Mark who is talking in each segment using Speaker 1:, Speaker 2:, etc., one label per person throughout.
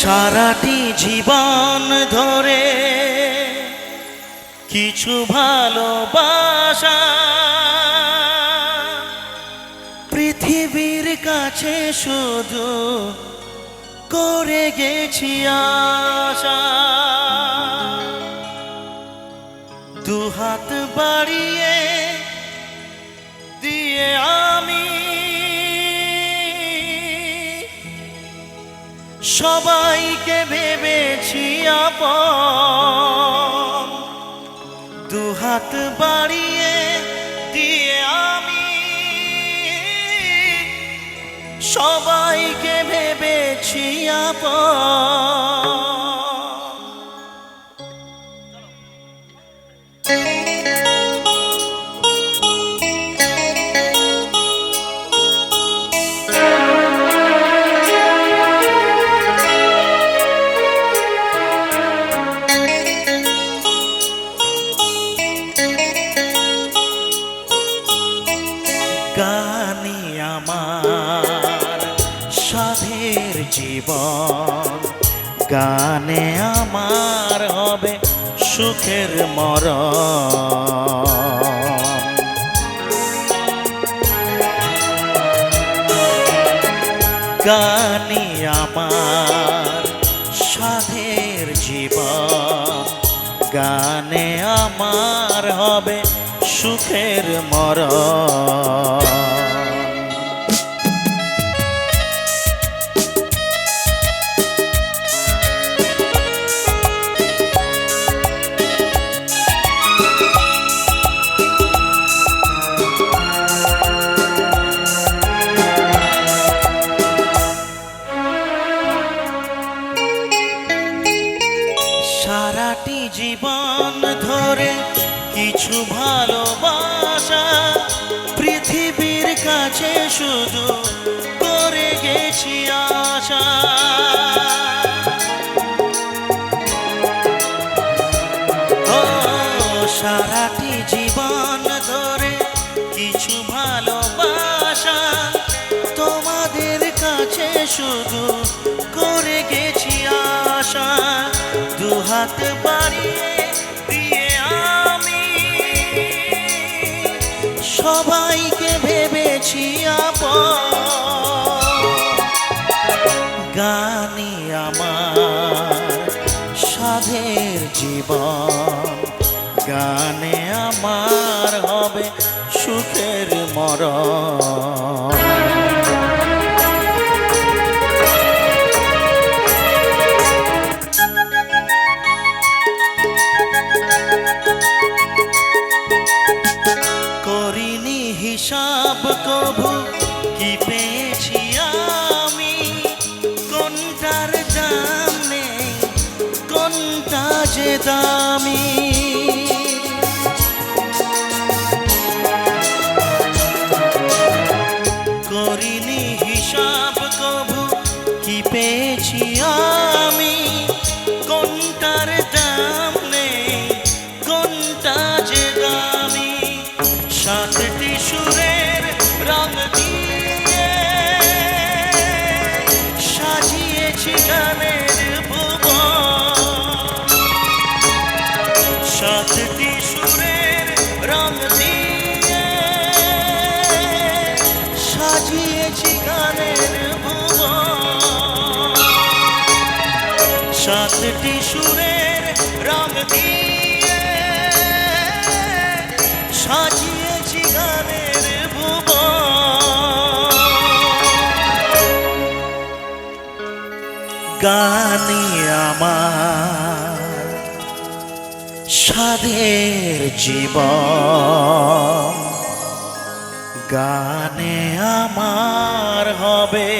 Speaker 1: সারাটি জীবন ধরে কিছু ভালোবাসা পৃথিবীর কাছে শুধু করে গেছি আশা। দুহাত বাড়িয়ে দিয়ে আমি সবাইকে ভেবেছি আপ দুহাত বাড়িয়ে দিয়ে আমি সবাইকে ভেবেছি আপন। জীবন। গানে আমার হবে সুখের মরণ। গানি আমার সাধের জীবন। গানে আমার হবে সুখের মরণ। কিছু ভালোবাসা পৃথিবীর কাছে শুধু করে গেছি আশা। সারাটি জীবন ধরে কিছু ভালোবাসা তোমাদের কাছে শুধু করে গেছি আশা। দুহাত বাড়িয়ে জীবন গানে আমার হবে সুখের মরণ। করিনি হিসাব কভু কি পেয়েছি দামি করিনি হিসাব কভু কি পেয়েছি আমি? কোনটার দাম নেই, কোনটা যে দামি? সাতটি সুরের সাজিয়েছি গানের সাতটি সুরের রং দিয়ে সাজিয়েছি গানের ভুবন। গানি আমার সাধের জীবন। গানে আমার হবে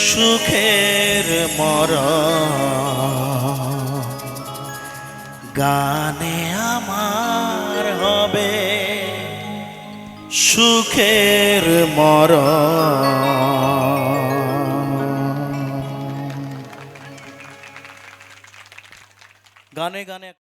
Speaker 1: সুখের মর গানে আমার হবে সুখের মর গানে গানে